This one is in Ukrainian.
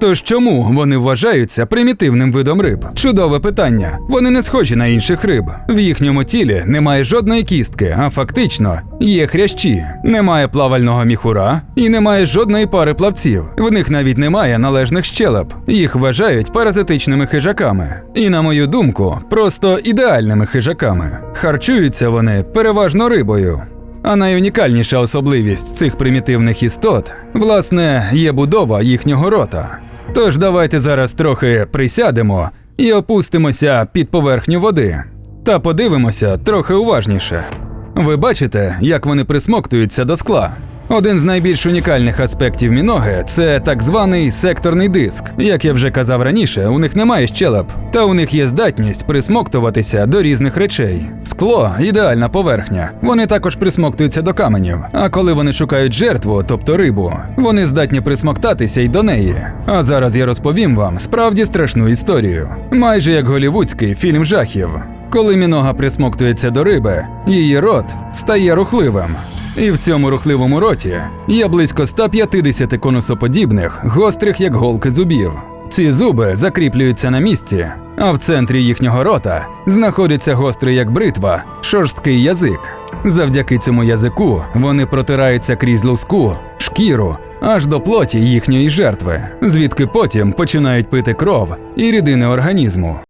Тож чому вони вважаються примітивним видом риб? Чудове питання. Вони не схожі на інших риб. В їхньому тілі немає жодної кістки, а фактично є хрящі, немає плавального міхура і немає жодної пари плавців. В них навіть немає належних щелеп. Їх вважають паразитичними хижаками. І, на мою думку, просто ідеальними хижаками. Харчуються вони переважно рибою. А найунікальніша особливість цих примітивних істот, власне, є будова їхнього рота. Тож давайте зараз трохи присядемо і опустимося під поверхню води та подивимося трохи уважніше. Ви бачите, як вони присмоктуються до скла. Один з найбільш унікальних аспектів міноги це так званий секторний диск. Як я вже казав раніше, у них немає щелеп, та у них є здатність присмоктуватися до різних речей. Скло ідеальна поверхня. Вони також присмоктуються до каменів. А коли вони шукають жертву, тобто рибу, вони здатні присмоктатися й до неї. А зараз я розповім вам справді страшну історію, майже як голівудський фільм жахів. Коли мінога присмоктується до риби, її рот стає рухливим. І в цьому рухливому роті є близько 150 конусоподібних, гострих як голки зубів. Ці зуби закріплюються на місці, а в центрі їхнього рота знаходиться гострий як бритва, шорсткий язик. Завдяки цьому язику вони протираються крізь луску, шкіру аж до плоті їхньої жертви, звідки потім починають пити кров і рідини організму.